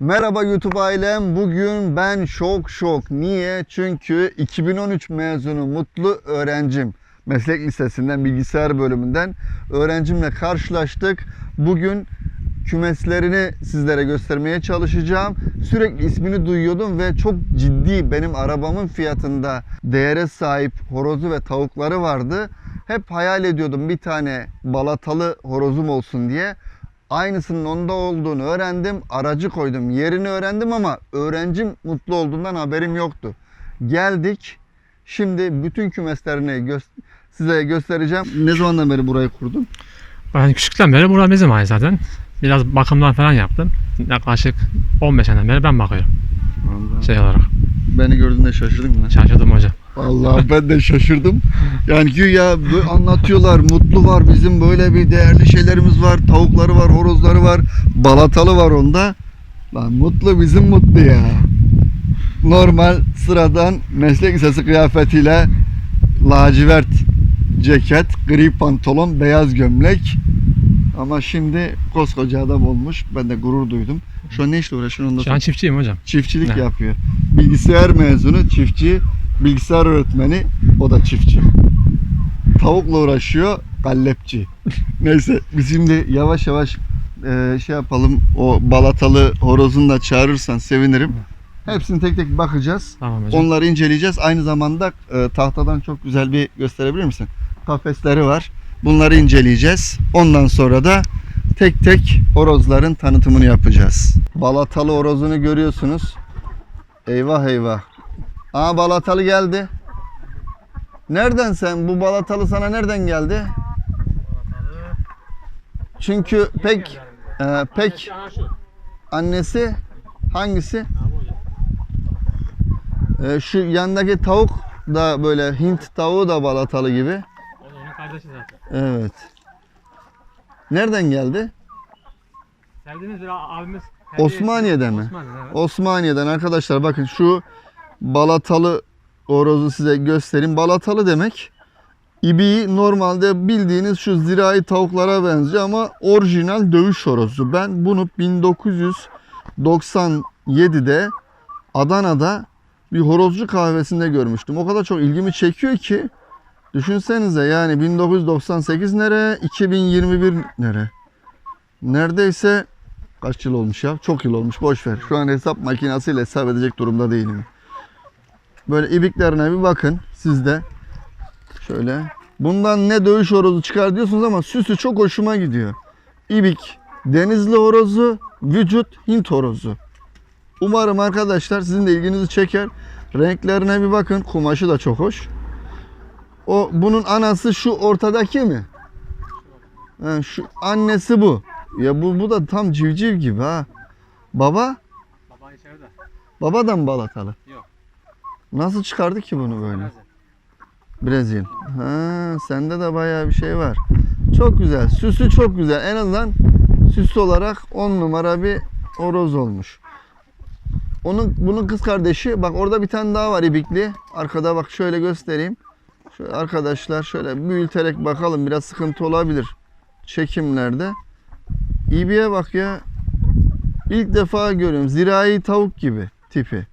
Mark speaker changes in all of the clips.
Speaker 1: Merhaba YouTube ailem. Bugün ben şok şok. Niye? Çünkü 2013 mezunu mutlu öğrencim. Meslek lisesinden bilgisayar bölümünden öğrencimle karşılaştık. Bugün kümeslerini sizlere göstermeye çalışacağım. Sürekli ismini duyuyordum ve çok ciddi benim arabamın fiyatında değere sahip horozu ve tavukları vardı. Hep hayal ediyordum bir tane balatalı horozum olsun diye. Aynısının onda olduğunu öğrendim. Aracı koydum. Yerini öğrendim ama öğrencim mutlu olduğundan haberim yoktu. Geldik. Şimdi bütün kümeslerini gö- size göstereceğim. Ne zamandan beri burayı kurdun?
Speaker 2: Ben küçükten beri burada bizim ay zaten. Biraz bakımlar falan yaptım. Yaklaşık 15 seneden beri ben bakıyorum şey olarak.
Speaker 1: Beni gördüğünde şaşırdın mı?
Speaker 2: Şaşırdım hocam.
Speaker 1: Vallahi ben de şaşırdım. Yani güya anlatıyorlar. Mutlu var bizim böyle bir değerli şeylerimiz var. Tavukları var, horozları var. Balatalı var onda. Lan mutlu bizim mutlu ya. Normal sıradan meslek lisesi kıyafetiyle lacivert ceket, gri pantolon, beyaz gömlek. Ama şimdi koskoca adam olmuş. Ben de gurur duydum. Şu an ne işle uğraşıyorsun?
Speaker 2: Şu an çiftçiyim hocam.
Speaker 1: Çiftçilik
Speaker 2: Ne?
Speaker 1: yapıyor. Bilgisayar mezunu, çiftçi, bilgisayar öğretmeni, o da çiftçi. Tavukla uğraşıyor, gallepçi. Neyse biz şimdi yavaş yavaş e, şey yapalım. O balatalı horozunu da çağırırsan sevinirim. Hepsini tek tek bakacağız.
Speaker 2: Tamam hocam.
Speaker 1: Onları inceleyeceğiz. Aynı zamanda e, tahtadan çok güzel bir gösterebilir misin? Kafesleri var. Bunları inceleyeceğiz. Ondan sonra da tek tek horozların tanıtımını yapacağız. Balatalı horozunu görüyorsunuz. Eyvah eyvah. Aa balatalı geldi. Nereden sen? Bu balatalı sana nereden geldi? Çünkü pek e, pek annesi hangisi? Ee, şu yandaki tavuk da böyle Hint tavuğu da balatalı gibi.
Speaker 2: Onun kardeşi zaten.
Speaker 1: Evet. Nereden geldi?
Speaker 2: Sevdiğiniz bir abimiz.
Speaker 1: Osmaniye'den mi?
Speaker 2: Osmaniye'den evet.
Speaker 1: Osmaniye'den arkadaşlar bakın şu balatalı horozu size göstereyim. Balatalı demek ibiği normalde bildiğiniz şu zirai tavuklara benziyor ama orijinal dövüş horozu. Ben bunu 1997'de Adana'da bir horozcu kahvesinde görmüştüm. O kadar çok ilgimi çekiyor ki düşünsenize yani 1998 nere 2021 nere neredeyse kaç yıl olmuş ya çok yıl olmuş boş ver. Şu an hesap makinesiyle hesap edecek durumda değilim. Böyle ibiklerine bir bakın siz de. Şöyle. Bundan ne dövüş horozu çıkar diyorsunuz ama süsü çok hoşuma gidiyor. İbik, denizli horozu, vücut Hint horozu. Umarım arkadaşlar sizin de ilginizi çeker. Renklerine bir bakın. Kumaşı da çok hoş. O bunun anası şu ortadaki mi? Ha, şu annesi bu. Ya bu bu da tam civciv gibi ha. Baba?
Speaker 2: Baba içeride.
Speaker 1: Baba da mı balatalı? Nasıl çıkardı ki bunu böyle? Brezilya. Ha, sende de bayağı bir şey var. Çok güzel. Süsü çok güzel. En azından süs olarak 10 numara bir horoz olmuş. Onun bunun kız kardeşi bak orada bir tane daha var ibikli. Arkada bak şöyle göstereyim. Şöyle arkadaşlar şöyle büyüterek bakalım biraz sıkıntı olabilir çekimlerde. İbiye bak ya. İlk defa görüyorum. Zirai tavuk gibi tipi.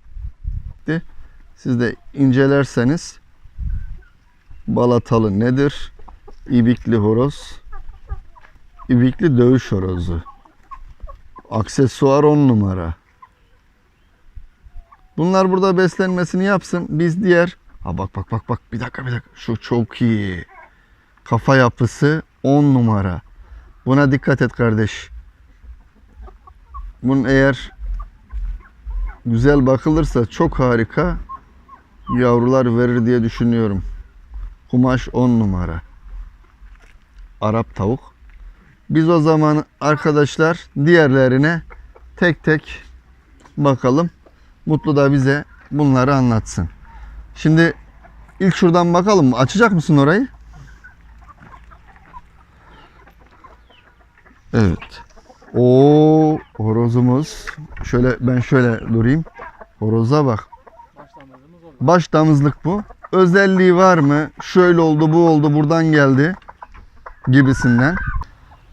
Speaker 1: De. Siz de incelerseniz balatalı nedir? İbikli horoz. İbikli dövüş horozu. Aksesuar 10 numara. Bunlar burada beslenmesini yapsın. Biz diğer... Ha bak bak bak bak bir dakika bir dakika. Şu çok iyi. Kafa yapısı 10 numara. Buna dikkat et kardeş. Bunun eğer güzel bakılırsa çok harika yavrular verir diye düşünüyorum. Kumaş 10 numara. Arap tavuk. Biz o zaman arkadaşlar diğerlerine tek tek bakalım. Mutlu da bize bunları anlatsın. Şimdi ilk şuradan bakalım? Açacak mısın orayı? Evet. O horozumuz. Şöyle ben şöyle durayım. Horoza bak.
Speaker 2: Başlamamız oldu.
Speaker 1: Baş damızlık bu. Özelliği var mı? Şöyle oldu, bu oldu, buradan geldi gibisinden.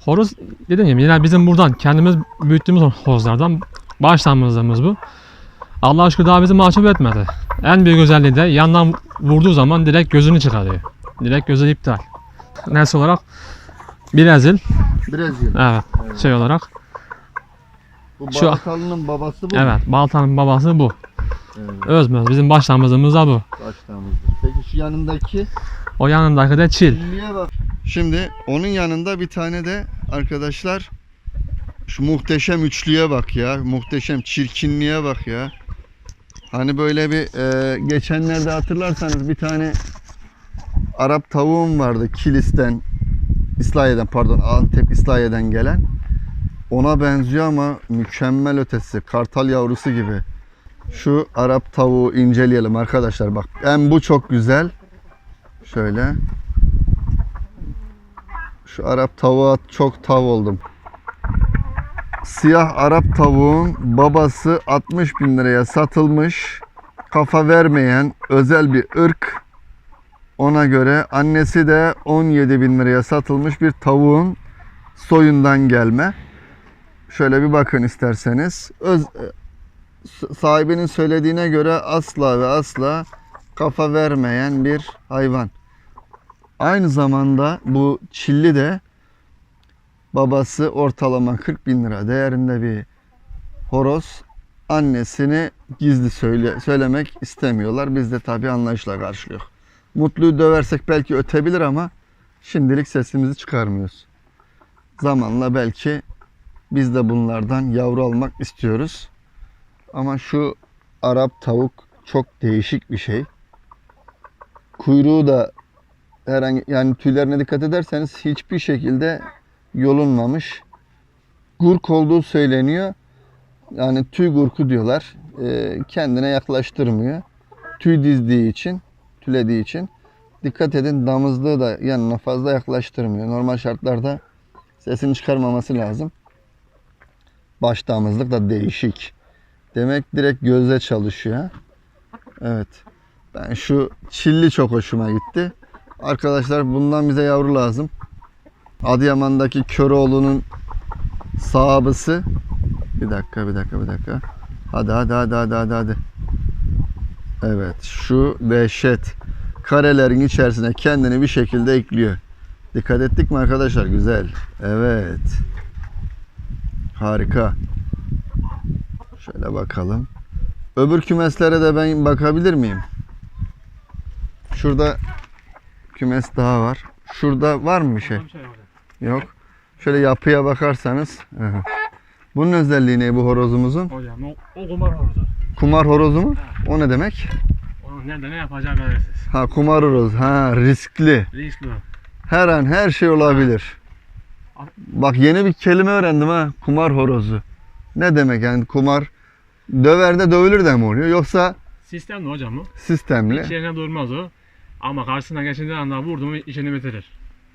Speaker 2: Horoz dediğim gibi yine bizim buradan kendimiz büyüttüğümüz horozlardan baş damızlığımız bu. Allah şükür daha bizi mahcup etmedi. En büyük özelliği de yandan vurduğu zaman direkt gözünü çıkarıyor. Direkt gözü iptal. Nesli olarak Brezil.
Speaker 1: Brezilya.
Speaker 2: Evet. Şey olarak.
Speaker 1: Bu Baltalı'nın babası bu.
Speaker 2: Evet. Baltanın babası bu.
Speaker 1: Evet.
Speaker 2: Özmez. Bizim baş damızlığımız da bu.
Speaker 1: Başlamızdır. Peki şu yanındaki
Speaker 2: O yanındaki de çil.
Speaker 1: Şimdi onun yanında bir tane de arkadaşlar şu muhteşem üçlüye bak ya. Muhteşem çirkinliğe bak ya. Hani böyle bir e, geçenlerde hatırlarsanız bir tane Arap tavuğum vardı Kilis'ten İslahiye'den pardon Antep İslahiye'den gelen. Ona benziyor ama mükemmel ötesi. Kartal yavrusu gibi. Şu Arap tavuğu inceleyelim arkadaşlar. Bak hem bu çok güzel. Şöyle. Şu Arap tavuğa çok tav oldum. Siyah Arap tavuğun babası 60 bin liraya satılmış. Kafa vermeyen özel bir ırk. Ona göre annesi de 17 bin liraya satılmış bir tavuğun soyundan gelme. Şöyle bir bakın isterseniz. Öz, sahibinin söylediğine göre asla ve asla kafa vermeyen bir hayvan. Aynı zamanda bu çilli de babası ortalama 40 bin lira değerinde bir horoz. Annesini gizli söyle, söylemek istemiyorlar. Biz de tabii anlayışla karşılıyor. Mutlu'yu döversek belki ötebilir ama şimdilik sesimizi çıkarmıyoruz. Zamanla belki biz de bunlardan yavru almak istiyoruz. Ama şu Arap tavuk çok değişik bir şey. Kuyruğu da herhangi yani tüylerine dikkat ederseniz hiçbir şekilde yolunmamış. Gurk olduğu söyleniyor. Yani tüy gurku diyorlar. Ee, kendine yaklaştırmıyor. Tüy dizdiği için, tülediği için. Dikkat edin damızlığı da yanına fazla yaklaştırmıyor. Normal şartlarda sesini çıkarmaması lazım. Baş damızlık da değişik. Demek direkt gözle çalışıyor. Evet. Ben şu çilli çok hoşuma gitti. Arkadaşlar bundan bize yavru lazım. Adıyaman'daki Köroğlu'nun sahabısı. Bir dakika, bir dakika, bir dakika. Hadi, hadi, hadi, hadi, hadi, hadi. Evet, şu dehşet. Karelerin içerisine kendini bir şekilde ekliyor. Dikkat ettik mi arkadaşlar? Güzel. Evet. Harika. Şöyle bakalım. Öbür kümeslere de ben bakabilir miyim? Şurada kümes daha var. Şurada var mı bir şey? Yok. Şöyle yapıya bakarsanız. Bunun özelliği ne bu horozumuzun?
Speaker 2: Hocam o, o kumar horozu.
Speaker 1: Kumar horozu mu? O ne demek?
Speaker 2: Onun nerede ne yapacağı belirsiz.
Speaker 1: Ha kumar horoz. Ha riskli.
Speaker 2: Riskli.
Speaker 1: Her an her şey olabilir. Bak yeni bir kelime öğrendim ha. Kumar horozu. Ne demek yani kumar? Döver de dövülür de mi oluyor? Yoksa
Speaker 2: Sistem de hocam bu.
Speaker 1: sistemli.
Speaker 2: Hiç yerine durmaz o. Ama karşısına geçince anda vurdu mu işini bitirir.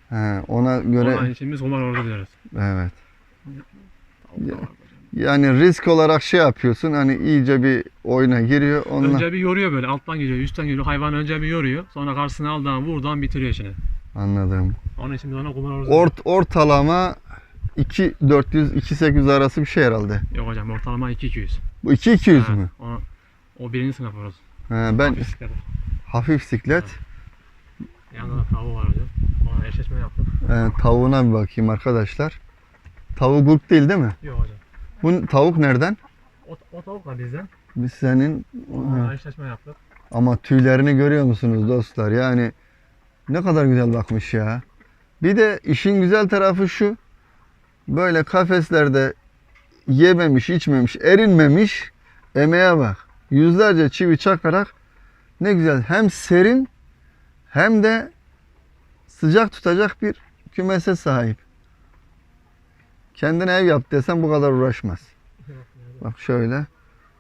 Speaker 1: Ha, ona göre
Speaker 2: Onun için biz kumar horozu diyoruz.
Speaker 1: evet. Yani risk olarak şey yapıyorsun hani iyice bir oyuna giriyor. Onunla
Speaker 2: Önce bir yoruyor böyle alttan geliyor üstten geliyor hayvan önce bir yoruyor sonra karşısına aldığın vurduğun bitiriyor işini.
Speaker 1: anladım.
Speaker 2: Onun için biz ona kumar horozu
Speaker 1: Ort ortalama 2400 2800 arası bir şey herhalde.
Speaker 2: Yok hocam ortalama 2-200.
Speaker 1: Bu 2200
Speaker 2: Ha,
Speaker 1: mü?
Speaker 2: O, o birinci sınıf horoz.
Speaker 1: Ha, ben
Speaker 2: Hafif siklet.
Speaker 1: hafif siklet.
Speaker 2: Yanında da tavuğu var hocam. Ona eşleşme yaptık.
Speaker 1: Ee, tavuğuna bir bakayım arkadaşlar. Tavuk gurk değil değil mi?
Speaker 2: Yok hocam.
Speaker 1: Bu tavuk nereden?
Speaker 2: O, o tavuk da bizden.
Speaker 1: Biz senin
Speaker 2: Ona eşleşme yaptık.
Speaker 1: ama tüylerini görüyor musunuz dostlar? Yani ne kadar güzel bakmış ya. Bir de işin güzel tarafı şu. Böyle kafeslerde yememiş, içmemiş, erinmemiş. Emeğe bak. Yüzlerce çivi çakarak ne güzel hem serin hem de sıcak tutacak bir kümese sahip. Kendine ev yap desem bu kadar uğraşmaz. Bak şöyle.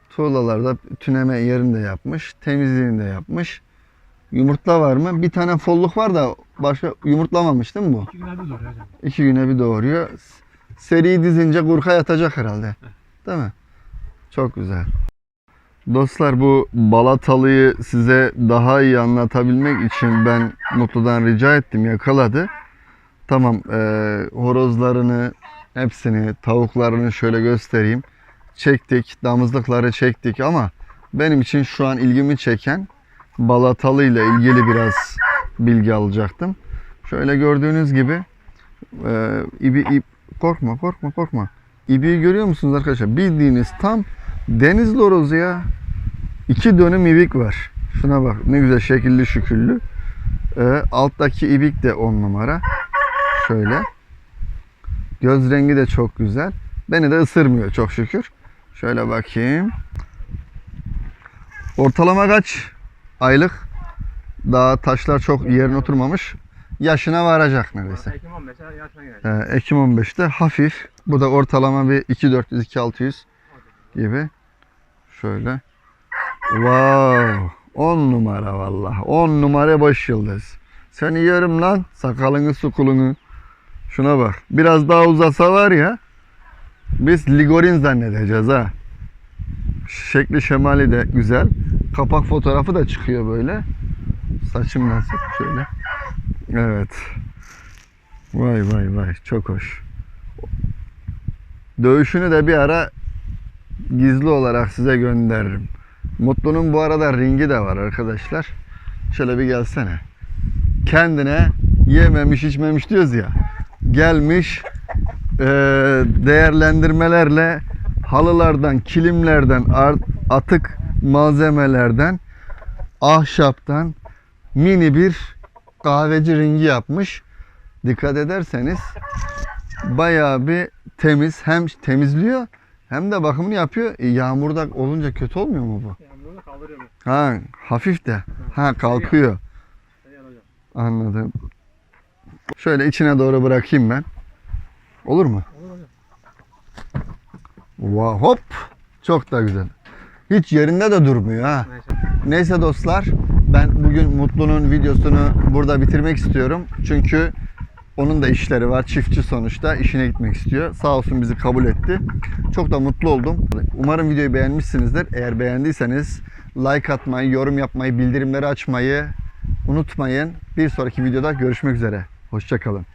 Speaker 1: Tuğlalarda tüneme yerini de yapmış. Temizliğini de yapmış. Yumurtla var mı? Bir tane folluk var da başka yumurtlamamış değil mi bu?
Speaker 2: İki güne bir doğruyor hocam.
Speaker 1: İki güne bir doğuruyor. Seri dizince kurka yatacak herhalde. Değil mi? Çok güzel. Dostlar bu Balatalı'yı size daha iyi anlatabilmek için ben Mutlu'dan rica ettim. Yakaladı. Tamam eee, horozlarını hepsini tavuklarını şöyle göstereyim. çektik, damızlıkları çektik ama benim için şu an ilgimi çeken Balatalı ile ilgili biraz bilgi alacaktım. Şöyle gördüğünüz gibi e, ibi, ip, korkma korkma korkma. İbiyi görüyor musunuz arkadaşlar? Bildiğiniz tam deniz lorozu ya. İki dönüm ibik var. Şuna bak ne güzel şekilli şüküllü. E, alttaki ibik de on numara. Şöyle. Göz rengi de çok güzel. Beni de ısırmıyor çok şükür. Şöyle bakayım. Ortalama kaç aylık? Daha taşlar çok yerine oturmamış. Yaşına varacak neredeyse.
Speaker 2: Ekim 15'e yaşına gelecek.
Speaker 1: Ee, Ekim 15'te hafif. Bu da ortalama bir 2400 2600 gibi. Şöyle. Wow. 10 numara vallahi. 10 numara baş yıldız. Seni yerim lan. Sakalını sukulunu. Şuna bak. Biraz daha uzasa var ya. Biz ligorin zannedeceğiz ha. Şekli şemali de güzel. Kapak fotoğrafı da çıkıyor böyle. Saçım nasıl? Şöyle. Evet. Vay vay vay çok hoş. Dövüşünü de bir ara gizli olarak size gönderirim. Mutlu'nun bu arada ringi de var arkadaşlar. Şöyle bir gelsene. Kendine yememiş içmemiş diyoruz ya. Gelmiş eee, değerlendirmelerle halılardan, kilimlerden, atık malzemelerden, ahşaptan mini bir kahveci ringi yapmış dikkat ederseniz bayağı bir temiz hem temizliyor hem de bakımını yapıyor. E, yağmurda olunca kötü olmuyor mu bu?
Speaker 2: Bunu kaldırıyor mu?
Speaker 1: Ha hafif de. Ha kalkıyor. Anladım. Şöyle içine doğru bırakayım ben. Olur mu?
Speaker 2: Olur hocam.
Speaker 1: Wow, hop. Çok da güzel. Hiç yerinde de durmuyor ha. Neyse dostlar ben bugün Mutlu'nun videosunu burada bitirmek istiyorum. Çünkü onun da işleri var. Çiftçi sonuçta işine gitmek istiyor. Sağ olsun bizi kabul etti. Çok da mutlu oldum. Umarım videoyu beğenmişsinizdir. Eğer beğendiyseniz like atmayı, yorum yapmayı, bildirimleri açmayı unutmayın. Bir sonraki videoda görüşmek üzere. Hoşçakalın.